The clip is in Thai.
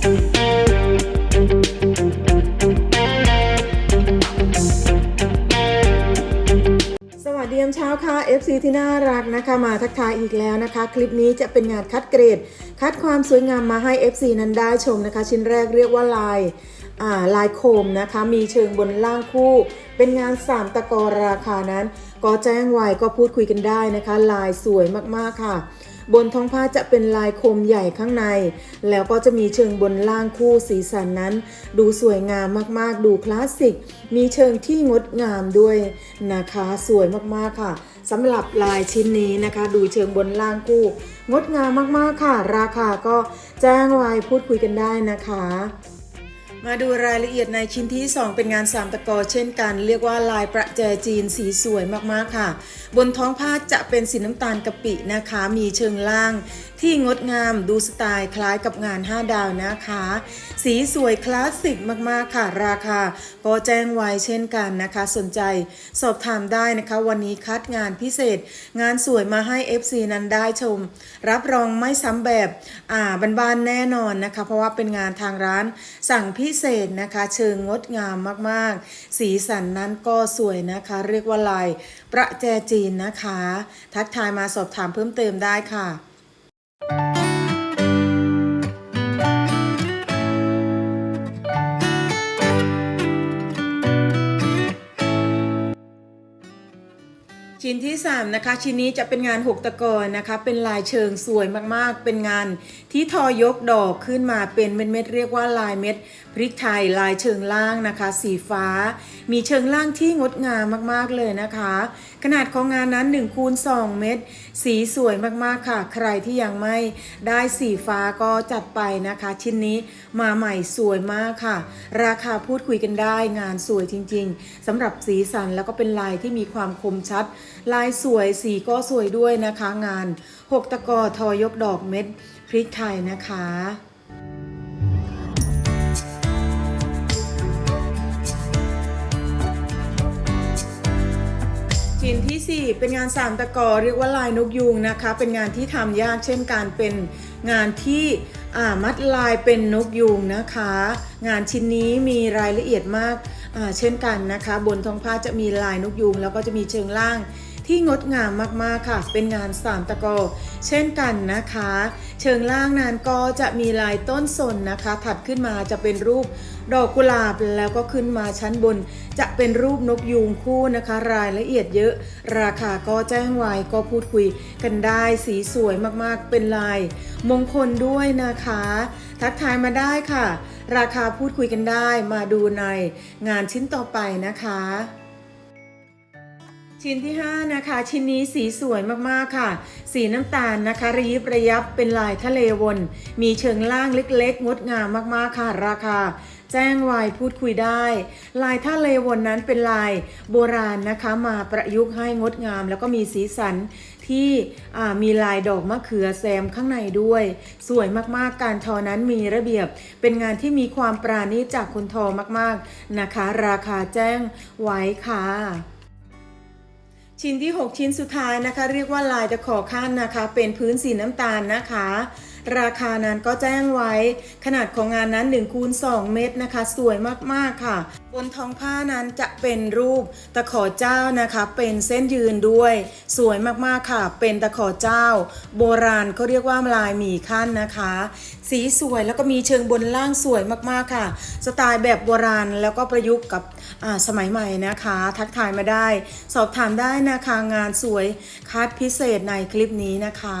สวัสดียามเช้าค่ะ FC ที่น่ารักนะคะมาทักทายอีกแล้วนะคะ คลิปนี้จะเป็นงานคัดเกรด คัดความสวยงามมาให้ FC นั้นได้ชมนะคะ ชิ้นแรกเรียกว่าลาย ลายโคมนะคะมีเชิงบนล่างคู่ เป็นงาน3ตะกอราคานั้น ก็แจ้งไว้ก็พูดคุยกันได้นะคะ ลายสวยมากๆค่ะ บนท้องผ้าจะเป็นลายโคมใหญ่ข้างใน แล้วก็จะมีเชิงบนล่างคู่สีสันนั้น ดูสวยงามมากๆ ดูคลาสสิก มีเชิงที่งดงามด้วยนะคะ สวยมากๆค่ะสำหรับลายชิ้นนี้นะคะ ดูเชิงบนล่างคู่ งดงามมากๆค่ะ ราคาก็แจ้งไว้พูดคุยกันได้นะคะ มาดูรายละเอียดในชิ้นที่ 2 เป็นงานสามตะกอเช่นกัน เรียกว่าลายประแจจีนสีสวยมากๆค่ะ บนท้องผ้าจะเป็นสีน้ำตาลกะปินะคะ มีเชิงล่าง ที่งดงามดูสไตล์คล้ายกับงาน 5 ดาวนะคะ สีสวยคลาสสิกมากๆค่ะ ราคา ก็แจ้งไว้เช่นกันนะคะ สนใจสอบถามได้นะคะ วันนี้คัดงานพิเศษ งานสวยมาให้ FC นั้นได้ชม รับรองไม่ซ้ำแบบอ่าบ้านๆแน่นอนนะคะ เพราะว่าเป็นงานทางร้านสั่งพิเศษนะคะ เชิงงดงามมากๆ สีสันนั้นก็สวยนะคะ เรียกว่าลายประแจจีนนะคะ ทักทายมาสอบถามเพิ่มเติมได้ค่ะ ชิ้นที่3นะคะชิ้นนี้จะเป็นงาน 6 ตะกอนนะคะ เป็นลายเชิงสวยมากๆ เป็นงานที่ทอยกดอกขึ้นมาเป็นเม็ดๆเรียกว่าลายเม็ดพริกไทยลายเชิงล่างนะคะ สีฟ้า มีเชิงล่างที่งดงามมากๆเลยนะคะ ขนาดของงานนั้น1คูณ2เม็ดสีสวยมากๆค่ะ ใครที่ยังไม่ได้สีฟ้าก็จัดไปนะคะ ชิ้นนี้มาใหม่สวยมากค่ะ ราคาพูดคุยกันได้งานสวยจริง ๆสำหรับสีสันแล้วก็เป็นลายที่มีความคมชัดลายสวยสีก็สวยด้วยนะคะงาน 6 ตะกอทอยกดอกเม็ดพริกไทยนะคะชิ้นทีสี่ 4 เป็นงานสามตะกอเรียกว่าลายนกยูงนะคะ เป็นงานที่ทำยากเช่นการเป็นงานที่ อ่ามัดลายเป็นนกยูงนะคะ งานชิ้นนี้มีรายละเอียดมากอ่าเช่นกันนะคะ บนท้องผ้าจะมีลายนกยูงแล้วก็จะมีเชิงล่าง ที่งดงามมากๆค่ะ เป็นงานสามตะกอเช่นกันนะคะ เชิงล่างนั้นก็จะมีลายต้นสนนะคะ ถัดขึ้นมาจะเป็นรูปดอกกุหลาบแล้วก็ขึ้นมาชั้นบน จะเป็นรูปนกยูงคู่นะคะ รายละเอียดเยอะ ราคาก็แจ้งไว้ก็พูดคุยกันได้สีสวยมากๆ เป็นลาย มงคลด้วยนะคะ ทักทายมาได้ค่ะ ราคาพูดคุยกันได้มาดูในงานชิ้นต่อไปนะคะ ชิ้นที่ 5 นะคะ ชิ้นนี้สีสวยมากๆค่ะ สีน้ำตาลนะคะ ระยิบระยับเป็นลายทะเลวน มีเชิงล่างเล็กๆ งดงามมากๆค่ะ ราคา แจ้งไว้พูดคุยได้ ลายทะเลวนนั้นเป็นลายโบราณนะคะ มาประยุกต์ให้งดงาม แล้วก็มีสีสันที่มีลายดอกมะเขือแซมข้างในด้วย สวยมากๆ การทอนั้นมีระเบียบ เป็นงานที่มีความปราณีตจากคนทอมากๆนะคะ ราคาแจ้งไว้ค่ะ ชิ้นที่ 6 ชิ้นสุดท้ายนะคะ เรียกว่าลายตะขอข้านนะคะ เป็นพื้นสีน้ำตาลนะคะ ราคานั้นก็แจ้งไว้ ขนาดของงานนั้น1คูณ2เมตรนะคะ สวยมากๆค่ะ บนท้องผ้านั้นจะเป็นรูปตะขอเจ้านะคะ เป็นเส้นยืนด้วย สวยมากๆค่ะ เป็นตะขอเจ้า โบราณเขาเรียกว่าลายหมี่ขั้นนะคะ สีสวยแล้วก็มีเชิงบนล่างสวยมากๆค่ะ สไตล์แบบโบราณแล้วก็ประยุกต์กับสมัยใหม่นะคะ ทักทายมาได้ สอบถามได้นะคะงานสวยคัดพิเศษในคลิปนี้นะคะ